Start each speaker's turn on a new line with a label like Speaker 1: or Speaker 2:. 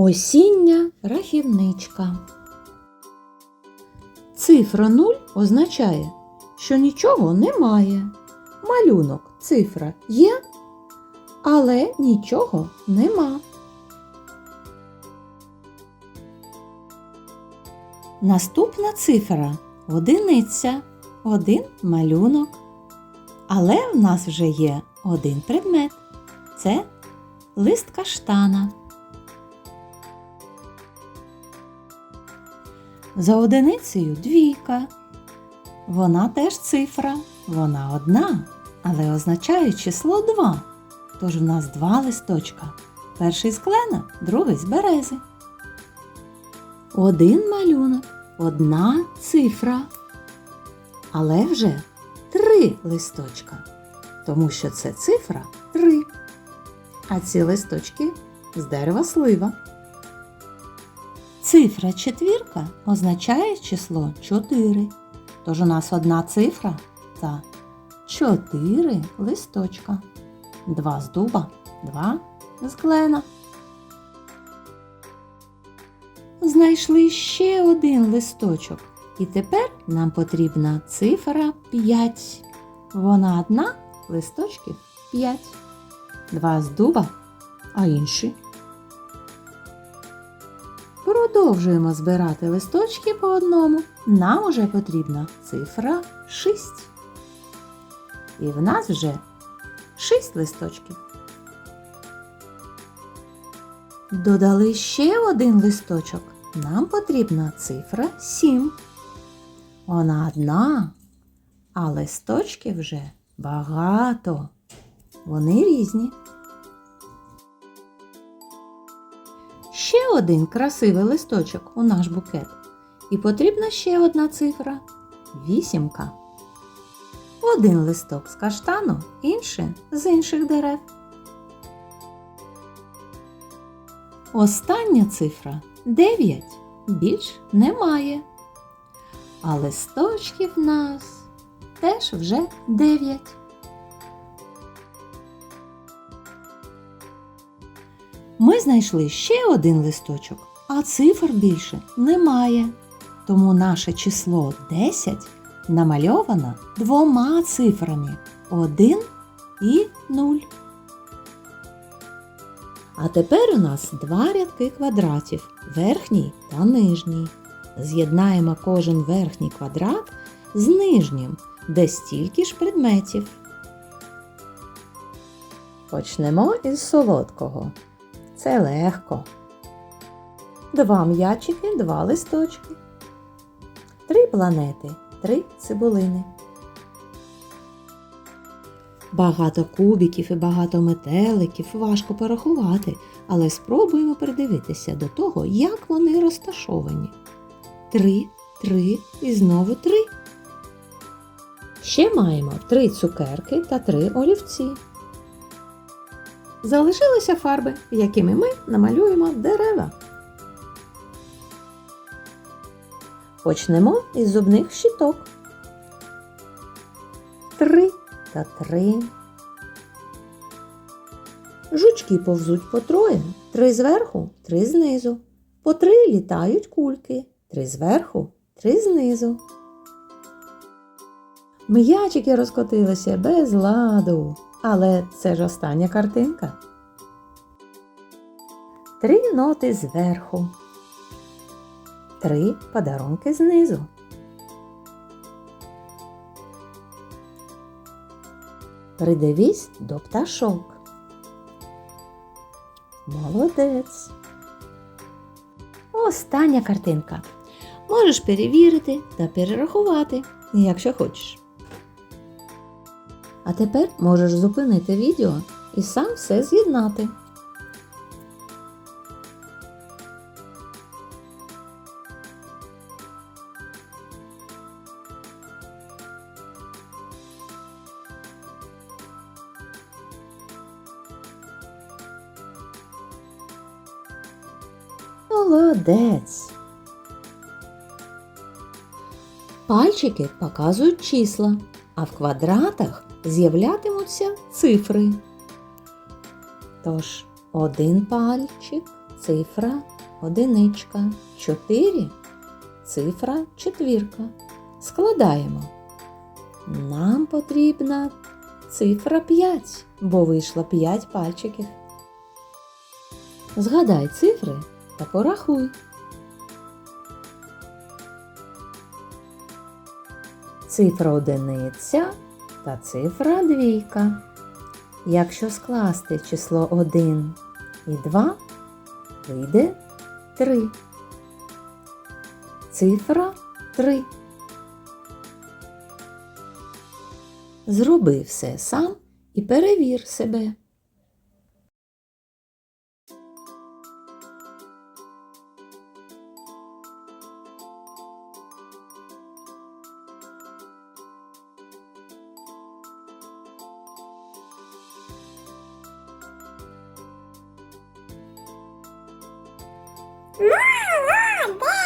Speaker 1: Осіння рахівничка. Цифра 0 означає, що нічого немає. Малюнок цифра є, але нічого нема. Наступна цифра одиниця, один малюнок. Але в нас вже є один предмет. Це лист каштана. За одиницею двійка. Вона теж цифра, вона одна, але означає число 2. Тож в нас два листочка. Перший з клена, другий з берези. Один малюнок, одна цифра. Але вже три листочка, тому що це цифра 3. А ці листочки з дерева слива. Цифра четвірка означає число 4. Тож у нас одна цифра та 4 листочка. Два з дуба, два з клена. Знайшли ще один листочок. І тепер нам потрібна цифра 5. Вона одна, листочків 5. Два з дуба, а інші Продовжуємо збирати листочки по одному. Нам уже потрібна цифра 6. І в нас вже 6 листочків. Додали ще один листочок. Нам потрібна цифра 7. Вона одна, а листочків вже багато. Вони різні. Ще один красивий листочок у наш букет. І потрібна ще одна цифра вісімка. Один листок з каштану, інший з інших дерев. Остання цифра 9. Більш немає. А листочків в нас теж вже 9. Ми знайшли ще один листочок, а цифр більше немає. Тому наше число 10 намальовано двома цифрами 1 і 0. А тепер у нас два рядки квадратів верхній та нижній. З'єднаємо кожен верхній квадрат з нижнім, де стільки ж предметів. Почнемо із солодкого. Це легко. Два м'ячики, два листочки. Три планети, три цибулини. Багато кубиків і багато метеликів важко порахувати, але спробуємо придивитися до того, як вони розташовані. Три, три і знову три. Ще маємо три цукерки та три олівці. Залишилися фарби, якими ми намалюємо дерева. Почнемо із зубних щіток. Три та три. Жучки повзуть по троє. Три зверху, три знизу. По три літають кульки. Три зверху, три знизу. М'ячики розкотилися без ладу. Але це ж остання картинка. Три ноти зверху. Три подарунки знизу. Придивись до пташок. Молодець. Остання картинка. Можеш перевірити та перерахувати, якщо хочеш. А тепер можеш зупинити відео і сам все з'єднати. Молодець. Пальчики показують числа, а в квадратах з'являтимуться цифри. Тож, один пальчик цифра одиничка, 4 цифра четвірка. Складаємо. Нам потрібна цифра 5, бо вийшло 5 пальчиків. Згадай цифри та порахуй. Цифра одиниця та цифра двійка. Якщо скласти число 1 і 2, вийде 3. Цифра 3. Зроби все сам і перевір себе. Mom, mom.